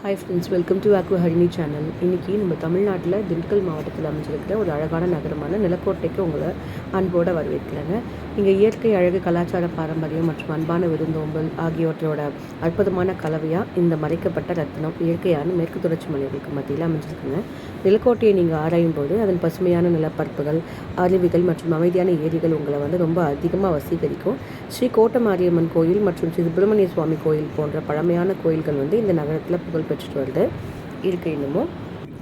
Hi friends welcome to Aqua Harini channel இன்றைக்கி நம்ம தமிழ்நாட்டில் திண்டுக்கல் மாவட்டத்தில் அமைஞ்சிருக்கிற ஒரு அழகான நகரமான நிலக்கோட்டைக்கு உங்களை அன்போடு வரவேற்கிறேங்க. இங்கே இயற்கை அழகு கலாச்சார பாரம்பரியம் மற்றும் அன்பான விருந்தோம்பல் ஆகியவற்றோட அற்புதமான கலவையாக இந்த மறைக்கப்பட்ட ரத்னம் இயற்கையான மேற்கு தொடர்ச்சி மலைகளுக்கு மத்தியில் அமைஞ்சிருக்குங்க. நிலக்கோட்டையை நீங்கள் ஆராயும் போது அதன் பசுமையான நிலப்பரப்புகள் அருவிகள் மற்றும் அமைதியான ஏரிகள் உங்களை வந்து ரொம்ப அதிகமாக வசீகரிக்கும். ஸ்ரீ கோட்டமாரியம்மன் கோயில் மற்றும் ஸ்ரீ சுப்பிரமணிய சுவாமி கோயில் போன்ற பழமையான கோயில்கள் வந்து இந்த நகரத்தில் புகழ் பெற்றுட்டு வருது இருக்குது இன்னமும்.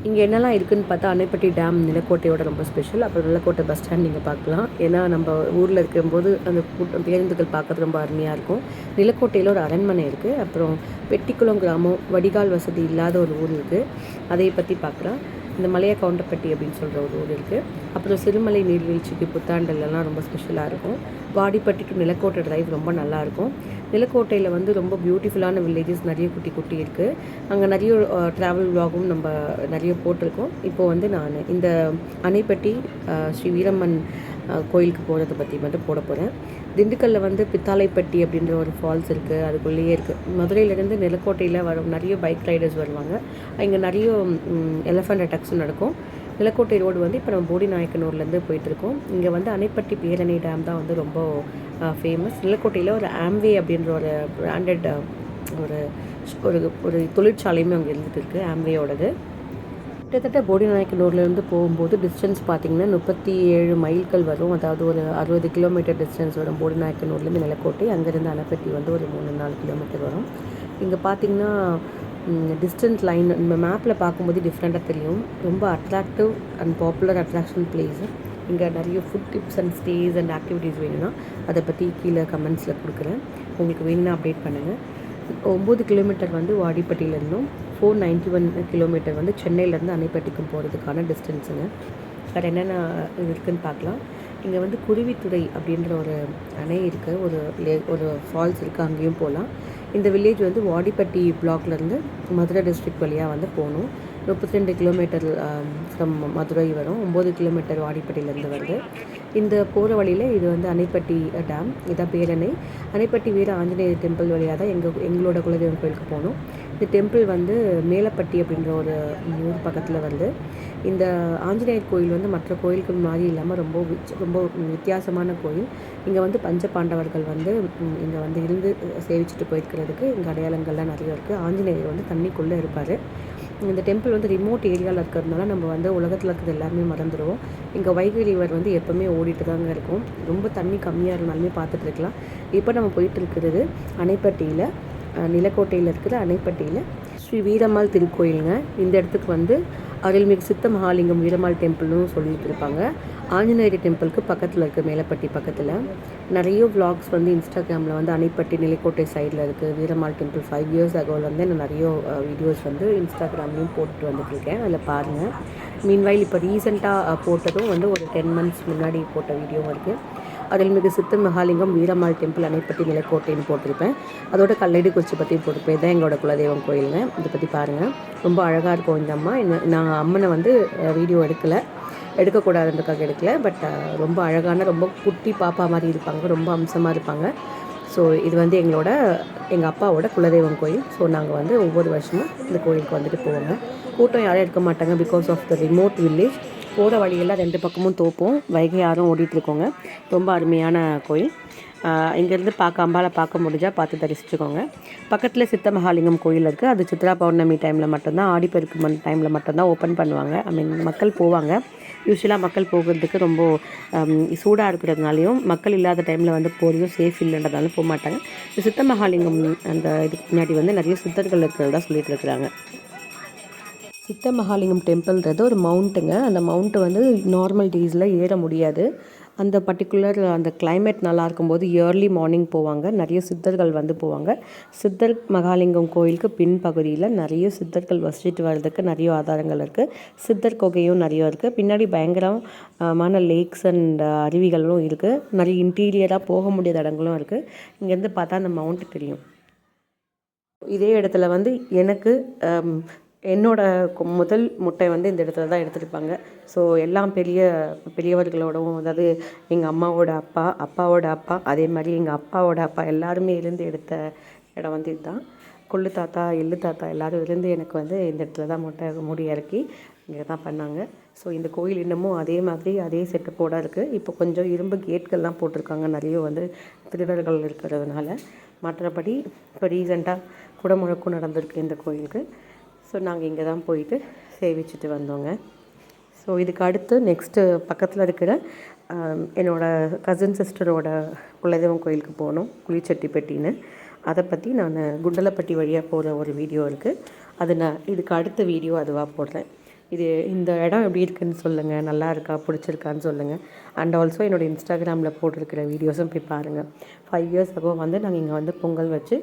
இங்கே என்னெல்லாம் இருக்குதுன்னு பார்த்தா அணைப்பட்டி டேம் நிலக்கோட்டையோட ரொம்ப ஸ்பெஷல் அப்புறம் நிலக்கோட்டை பஸ் ஸ்டாண்ட் நீங்கள் பார்க்கலாம். ஏன்னா நம்ம ஊரில் இருக்கும்போது அந்த கூட்டம் பேருந்துகள் பார்க்கறது ரொம்ப அருமையாக இருக்கும். நிலக்கோட்டையில் ஒரு அரண்மனை இருக்குது அப்புறம் பெட்டிக்குளம் கிராமம் வடிகால் வசதி இல்லாத ஒரு ஊர் இருக்குது அதை பற்றி பார்க்கலாம். இந்த மலையை கவுண்டப்பட்டி அப்படின்னு சொல்கிற ஒரு ஊர் இருக்குது அப்புறம் சிறுமலை நீர்வீழ்ச்சிக்கு புத்தாண்டல்லாம் ரொம்ப ஸ்பெஷலாக இருக்கும். வாடிப்பட்டி டு நிலக்கோட்டை டிரைவ் ரொம்ப நல்லாயிருக்கும் நிலக்கோட்டையில் வந்து ரொம்ப பியூட்டிஃபுல்லான வில்லேஜஸ் நிறைய குட்டி குட்டி இருக்குது அங்கே நிறைய ட்ராவல் விலாகும் நம்ம நிறைய போட்டிருக்கோம். இப்போது வந்து நான் இந்த அணைப்பட்டி ஸ்ரீ வீரம்மன் கோயிலுக்கு போகிறத பற்றி மட்டும் போட போகிறேன் திண்டுக்கல்ல வந்து பித்தாலைப்பட்டி அப்படின்ற ஒரு ஃபால்ஸ் இருக்குது அதுக்குள்ளேயே இருக்குது மதுரையிலேருந்து நிலக்கோட்டையில் வரும் நிறைய பைக் ரைடர்ஸ் வருவாங்க. இங்கே நிறைய எலஃபண்ட் அட்டாக்ஸும் நடக்கும். நிலக்கோட்டை ரோடு வந்து இப்போ நம்ம போடி நாயக்கனூர்லேருந்து போயிட்டுருக்கோம். இங்கே வந்து அணைப்பட்டி பேரணி டேம் தான் வந்து ரொம்ப ஃபேமஸ் நிலக்கோட்டையில் ஒரு ஆம்வே அப்படின்ற ஒரு பிராண்டட் ஒரு ஒரு ஒரு தொழிற்சாலையுமே அங்கே இருந்துட்டு இருக்குது ஆம்வேயோடது கிட்டத்தட்ட போடி நாயக்கனூர்லேருந்து போகும்போது டிஸ்டன்ஸ் பார்த்தீங்கன்னா முப்பத்தி ஏழு மைல்கள் வரும். அதாவது ஒரு அறுபது கிலோமீட்டர் டிஸ்டன்ஸ் வரும் போடிநாயக்கனூர்லேருந்து நிலக்கோட்டை. அங்கேருந்து அணைப்பட்டி வந்து ஒரு மூணு நாலு கிலோமீட்டர் வரும். இங்கே பார்த்தீங்கன்னா டிஸ்டன்ஸ் லைன் நம்ம மேப்பில் பார்க்கும்போது டிஃப்ரெண்ட்டாக தெரியும். ரொம்ப attractive and popular attraction place இங்கே நிறைய food tips and stays and activities வேணும்னா அதை பற்றி கீழே கமெண்ட்ஸில் கொடுக்குறேன். உங்களுக்கு வேணும்னா அப்டேட் பண்ணுங்கள் ஒம்பது கிலோமீட்டர் வந்து வாடிப்பட்டியிலேருந்தும் ஃபோர் நைன்ட்டி ஒன் கிலோமீட்டர் வந்து சென்னையிலேருந்து அணைப்பட்டிக்கும் போகிறதுக்கான டிஸ்டன்ஸுங்க. வேறு என்னென்ன இருக்குதுன்னு பார்க்கலாம். இங்கே வந்து குருவித்துறை அப்படின்ற ஒரு அணை இருக்குது ஒரு லே- ஒரு ஃபால்ஸ் இருக்குது அங்கேயும் போகலாம். இந்த வில்லேஜ் வந்து வாடிப்பட்டி பிளாக்லேருந்து மதுரை டிஸ்ட்ரிக்ட் வழியாக வந்து போகணும். முப்பத்தி ரெண்டு கிலோமீட்டர் ஃப்ரம் மதுரை வரும். ஒம்பது கிலோமீட்டர் வாடிப்பட்டியிலேருந்து வருது இந்த போகிற வழியில் இது வந்து அணைப்பட்டி டேம் இதான் பேரணை அணைப்பட்டி வீர ஆஞ்சநேயர் டெம்பிள் வழியாக தான் எங்கள் எங்களோட குலதெய்வம் கோயிலுக்கு போகணும் இந்த டெம்பிள் வந்து மேலப்பட்டி அப்படின்ற ஒரு ஊர் பக்கத்தில் வந்து. இந்த ஆஞ்சநேயர் கோயில் வந்து மற்ற கோயில்கள் மாதிரி இல்லாமல் ரொம்ப ரொம்ப வித்தியாசமான கோயில். இங்கே வந்து பஞ்ச பாண்டவர்கள் வந்து இங்கே வந்து இருந்து சேவிச்சுட்டு போயிருக்கிறதுக்கு இங்கே அடையாளங்கள்லாம் நிறைய இருக்குது ஆஞ்சநேயர் வந்து தண்ணிக்குள்ளே இருப்பார். இந்த டெம்பிள் வந்து ரிமோட் ஏரியாவில் இருக்கிறதுனால நம்ம வந்து உலகத்தில் இருக்கிறது எல்லாமே மறந்துடுவோம் இங்கே வைகை ரிவர் வந்து எப்போவுமே ஓடிட்டு தாங்க இருக்கும். ரொம்ப தண்ணி கம்மியாக இருந்தாலுமே பார்த்துட்டு இருக்கலாம். இப்போ நம்ம போயிட்டு இருக்கிறது அணைப்பட்டியில். நிலக்கோட்டையில் இருக்கிற அணைப்பட்டியில். ஸ்ரீ வீரம்மாள் திருக்கோயிலுங்க. இந்த இடத்துக்கு வந்து அருள்மிகு சித்த மகாலிங்கம் வீரமாள் டெம்பிள்னு சொல்லிட்டு இருப்பாங்க. ஆஞ்சநேயர் டெம்பிளுக்கு பக்கத்தில் இருக்குது மேலப்பட்டி பக்கத்தில். நிறைய vlogs வந்து இன்ஸ்டாகிராமில் வந்து அணைப்பட்டி நிலைக்கோட்டை சைடில் இருக்குது வீரமாள் டெம்பிள் ஃபைவ் இயர்ஸ் அகோவில் வந்து நான் நிறைய வீடியோஸ் வந்து இன்ஸ்டாகிராம்லேயும் போட்டுட்டு வந்துட்டுருக்கேன் அதில் பாருங்கள் மீன்வைல் இப்போ ரீசெண்டாக போட்டதும் வந்து ஒரு டென் மந்த்ஸ் முன்னாடி போட்ட வீடியோவும் இருக்குது அருள்மிகு சித்த மகாலிங்கம் வீரமாள் டெம்பிள் அணைப்பட்டி நிலக்கோட்டைன்னு போட்டிருப்பேன். அதோட கல்லடி குறிச்சி பற்றியும் போட்டிருப்பேன். இதான் எங்களோட குலதெய்வம் கோயிலுங்க. இதை பற்றி பாருங்கள் ரொம்ப அழகாக இருக்கும் இந்த அம்மா. என்ன நான் அம்மனை வந்து வீடியோ எடுக்கலை. எடுக்கக்கூடாதுன்றதுக்காக எடுக்கல. பட் ரொம்ப அழகான ரொம்ப குட்டி பாப்பா மாதிரி இருப்பாங்க. ரொம்ப அம்சமாக இருப்பாங்க. ஸோ இது வந்து எங்களோட எங்கள் அப்பாவோட குலதெய்வம் கோயில். ஸோ நாங்கள் வந்து ஒவ்வொரு வருஷமும் இந்த கோயிலுக்கு வந்துட்டு போவோங்க. கூட்டம் யாரும் இருக்க மாட்டாங்க because of the remote village போகிற வழியெல்லாம் ரெண்டு பக்கமும் தோப்போம். வைகை யாரும் ஓடிட்டுருக்கோங்க ரொம்ப அருமையான கோயில். இங்கேருந்து பார்க்க அம்பாலை பார்க்க முடிஞ்சால் பார்த்து தரிசிச்சுக்கோங்க. பக்கத்தில் சித்த மகாலிங்கம் கோயில் இருக்குது அது சித்ரா பௌர்ணமி டைமில் மட்டும்தான் ஆடிப்பெருக்கு மண் டைமில் மட்டும்தான் ஓப்பன் பண்ணுவாங்க. ஐ மீன் மக்கள் போவாங்க. யூஸ்வலாக மக்கள் போகிறதுக்கு ரொம்ப சூடாக இருக்கிறதுனாலையும் மக்கள் இல்லாத டைமில் வந்து போகிறதும் சேஃப் இல்லைன்றதாலும் போக மாட்டாங்க. சித்த மகாலிங்கம் அந்த இதுக்கு முன்னாடி வந்து நிறைய சித்தர்கள் இருக்கிறதா சொல்லிட்டு இருக்கிறாங்க. சித்த மகாலிங்கம் டெம்பிள்ன்றது ஒரு மவுண்ட்டுங்க. அந்த மவுண்ட்டு வந்து நார்மல் டேஸில் ஏற முடியாது. அந்த பர்டிகுலர் அந்த கிளைமேட் நல்லா இருக்கும்போது இயர்லி மார்னிங் போவாங்க. நிறைய சித்தர்கள் வந்து போவாங்க. சித்தர் மகாலிங்கம் கோயிலுக்கு பின்பகுதியில் நிறைய சித்தர்கள் வசிச்சுட்டு வர்றதுக்கு நிறைய ஆதாரங்கள் இருக்குது சித்தர் குகையும் நிறைய இருக்குது பின்னாடி பயங்கரமான லேக்ஸ் அண்ட் அருவிகளும் இருக்குது நிறைய இன்டீரியராக போக முடியாத இடங்களும் இருக்குது இங்கேருந்து பார்த்தா அந்த மவுண்ட் தெரியும். இதே இடத்துல வந்து எனக்கு என்னோடய என்னோட முதல் முட்டை வந்து இந்த இடத்துல தான் எடுத்திருப்பாங்க. ஸோ எல்லாம் பெரிய பெரியவர்களோடவும் அதாவது எங்கள் அம்மாவோட அப்பா அப்பாவோட அப்பா அதே மாதிரி எங்கள் அப்பாவோட அப்பா எல்லாருமே இருந்து எடுத்த இடம் வந்து இதுதான். கொள்ளு தாத்தா எள்ளு தாத்தா எல்லாரும் இருந்து எனக்கு வந்து இந்த இடத்துல தான் முட்டை முடி இறக்கி இங்கே தான் பண்ணாங்க. ஸோ இந்த கோயில் இன்னமும் அதே மாதிரி அதே செட்டப்போட இருக்குது இப்போ கொஞ்சம் இரும்பு கேட்கள்லாம் போட்டிருக்காங்க. நிறைய வந்து திருடர்கள் இருக்கிறதுனால. மற்றபடி இப்போ ரீசெண்டாக குடமுழக்கும் நடந்திருக்கு இந்த கோயிலுக்கு. ஸோ நாங்கள் இங்கே தான் போயிட்டு சேவிச்சுட்டு வந்தோங்க. ஸோ இதுக்கு அடுத்து நெக்ஸ்ட்டு பக்கத்தில் இருக்கிற என்னோட கசின் சிஸ்டரோட குலதெய்வம் கோயிலுக்கு போனோம் குளிச்சட்டிப்பட்டின்னு அதை பற்றி நான் குண்டலப்பட்டி வழியாக போகிற ஒரு வீடியோ இருக்குது அது நான் இதுக்கு அடுத்த வீடியோ அதுவாக போடுறேன். இது இந்த இடம் எப்படி இருக்குன்னு சொல்லுங்கள் நல்லா இருக்கா? பிடிச்சிருக்கான்னு சொல்லுங்கள் அண்ட் ஆல்சோ என்னோடய இன்ஸ்டாகிராமில் போட்டிருக்கிற வீடியோஸும் போய் பாருங்கள் ஃபைவ் இயர்ஸ் அகோ வந்து நாங்கள் இங்கே வந்து பொங்கல் வச்சு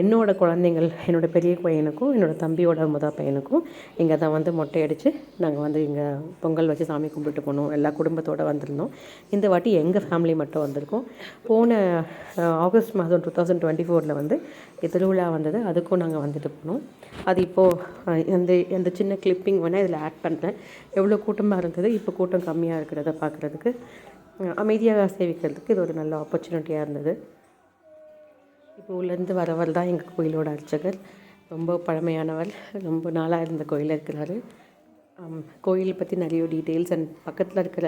என்னோடய குழந்தைங்கள் என்னோட பெரிய பையனுக்கும் என்னோடய தம்பியோட முத பையனுக்கும் இங்கே தான் வந்து மொட்டை அடித்து நாங்கள் வந்து இங்கே பொங்கல் வச்சு சாமி கும்பிட்டு போனோம். எல்லா குடும்பத்தோடு வந்திருந்தோம். இந்த வாட்டி எங்கள் ஃபேமிலி மட்டும் வந்திருக்கோம். போன ஆகஸ்ட் மாதம் டூ தௌசண்ட் டுவெண்ட்டி ஃபோரில் வந்து திருவிழா வந்தது. அதுக்கும் நாங்கள் வந்துட்டு போனோம். அது இப்போது அந்த அந்த சின்ன கிளிப்பிங் வேணால் இதில் ஆட் பண்ணுறேன் எவ்வளோ கூட்டமாக இருந்தது இப்போ கூட்டம் கம்மியாக இருக்கிறத பார்க்குறதுக்கு அமைதியாக சேவிக்கிறதுக்கு இது ஒரு நல்ல ஆப்பர்ச்சுனிட்டியாக இருந்தது. இப்போ உள்ளேருந்து வரவர் தான் எங்கள் கோயிலோட அர்ச்சகர். ரொம்ப பழமையானவர் ரொம்ப நாளாக இருந்த கோயிலில் இருக்கிறாரு. கோயில் பற்றி நிறைய டீட்டெயில்ஸ் அண்ட் பக்கத்தில் இருக்கிற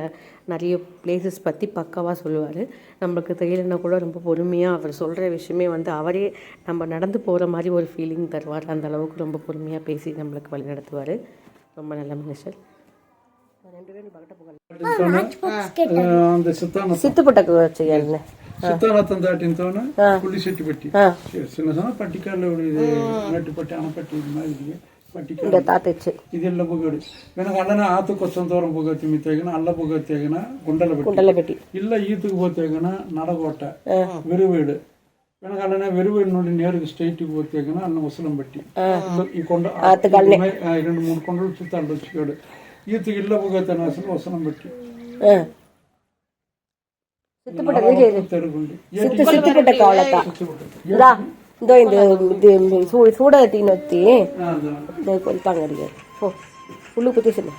நிறைய பிளேசஸ் பற்றி பக்காவாக சொல்லுவார். நம்மளுக்கு தெரியலன்னா கூட ரொம்ப பொறுமையாக அவர் சொல்கிற விஷயமே வந்து அவரே நம்ம நடந்து போகிற மாதிரி ஒரு ஃபீலிங் தருவார். அந்த அளவுக்கு ரொம்ப பொறுமையாக பேசி நம்மளுக்கு வழி நடத்துவார் ரொம்ப நல்ல மனுஷர். సిత్తు పుట్టకు చేయాలి సిత్తాన తందాటింతోన పులి చెట్టు పెట్టి చిన్న చిన్న పట్టికాళ్ళు నట్టు పట్టి అనపట్టి మాదిరిగా ಪಟ್ಟಿಗೆ ತಾತೆಚ್ಚೆ ಇದೆಲ್ಲ ಬೊಗಡು ನನಗೆ ಅಣ್ಣನ ಆತು ಕೊಚ್ಚಂತವರ ಬೊಗತಿ ಮಿತ್ತಾಗನ ಅಲ್ಲ ಬೊಗತಿಯಾಗನ ಗುಂಡಲ ಬೆಟ್ಟಿ ಗುಂಡಲ ಬೆಟ್ಟಿ ಇಲ್ಲ ಈತಗೆ ಹೋತಾಗನ ನಡಗೋಟ ವಿರುವೇಡು ನನಗೆ ಅಣ್ಣನ ವಿರುವೇಡು ನೋಡಿ ನೇರಿಗೆ ಸ್ಟ್ರೈಟಿಗೆ ಹೋತಾಗನ ಅನ್ನ ಉಸಲಂ ಬೆಟ್ಟಿ ಈ ಕೊಂಡ ಎರಡು ಮೂರು ಕೊಂಡಲು ಸುತ್ತಾಡು ಚಿಕ್ಕಡು ಈತ ಇಲ್ಲ ಹೋಗೈತಾನ ಅಸಲು ವಸನ ಬಿಟ್ಟು ಸುತ್ತಪಟ್ಟ ಕಾವಳಕ್ಕ ಇಂದಾ ಇಂದೋ ಇಂದು ಸೂಡ ತಿನ್ನೊತ್ತಿ ಕೊಂತ ಅಂಗಡಿಗೆ ಹೋ ಹುಲ್ಲು ಕುತ್ತಿಸಿಲ್ಲ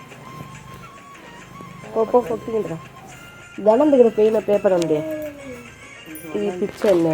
ಹೋಗೋ ಹೋಗ್ತೀನಿ ದನಂದಗಿರೋ ಪೇನ ಪೇಪರ್ ಅಂಗಡಿ ಈ ಪಿಚ್ಚನ್ನು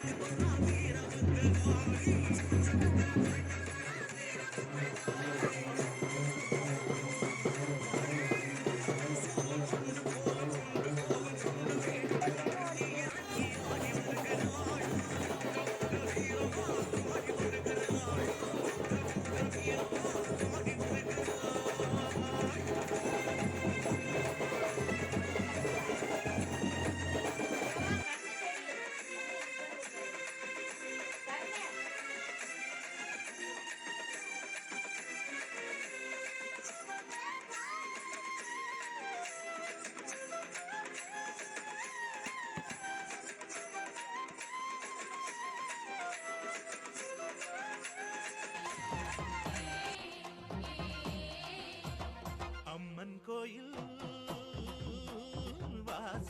Thank you.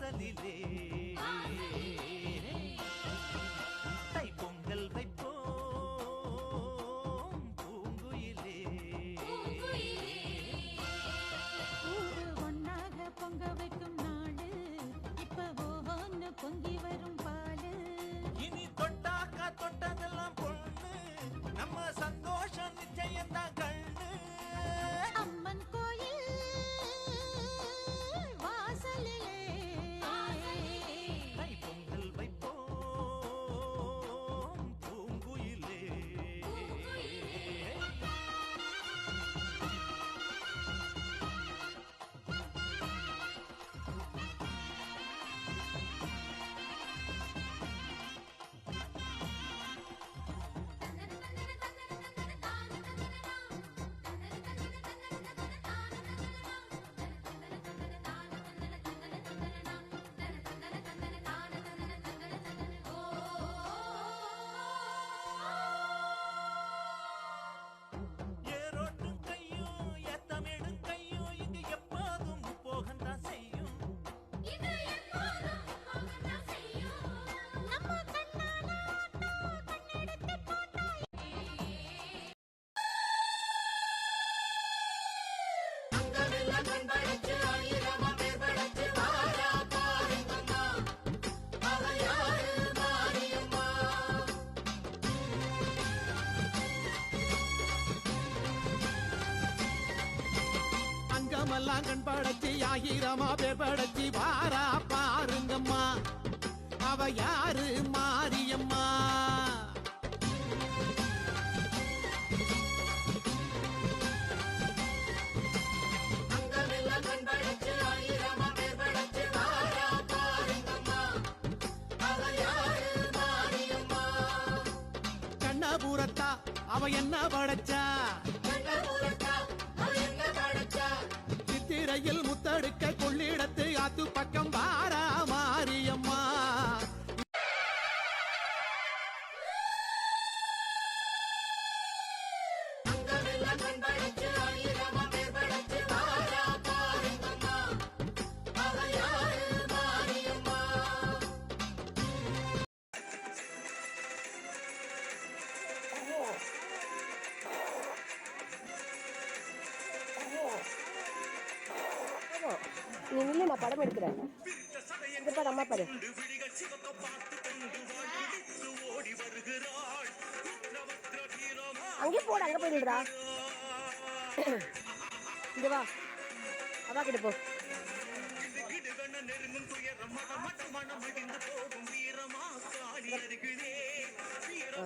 కావలిలే கண்ணெல்லாம் கண் படைச்சி ஆயிரமா பேர் படைச்சி வாரா பாருங்கம்மா. அவ யாரு? மாரியம்மா. அவ என்ன படைச்சா? நீ நில்லு நான் படம் எடுக்கிறேன். இந்த பாரு அம்மா பாரு. அங்கே போட அங்கே போயிடுடா இங்க வா. அவா கிட்ட போ. ஆ,